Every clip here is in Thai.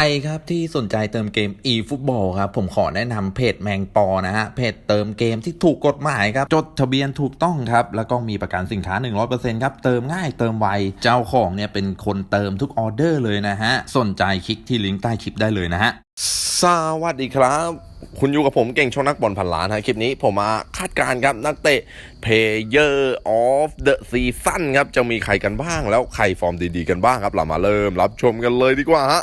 รครับที่สนใจเติมเกม eFootball ครับผมขอแนะนำเพจแมงปอนะฮะเพจเติมเกมที่ถูกกฎหมายครับจดทะเบียนถูกต้องครับแล้วก็มีประกันสินค้า 100%ครับเติมง่ายเติมไวเจ้าของเนี่ยเป็นคนเติมทุกออเดอร์เลยนะฮะสนใจคลิกที่ลิงก์ใต้คลิปได้เลยนะฮะสวัสดีครับ คุณอยู่กับผมเก่งชกนักบอลพันล้านฮะคลิปนี้ผมมาคาดการณ์ครับนักเตะ Player of the Season ครับจะมีใครกันบ้าง แล้วใครฟอร์มดีๆกันบ้างครับเรามาเริ่มรับชมกันเลยดีกว่าฮะ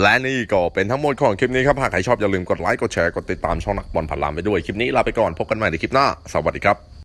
และนี่ก็เป็นทั้งหมดของคลิปนี้ครับ หากใครชอบอย่าลืมกดไลค์ กดแชร์ กดติดตามช่องนักบอลผ่านลามไปด้วย คลิปนี้ลาไปก่อน พบกันใหม่ในคลิปหน้า สวัสดีครับ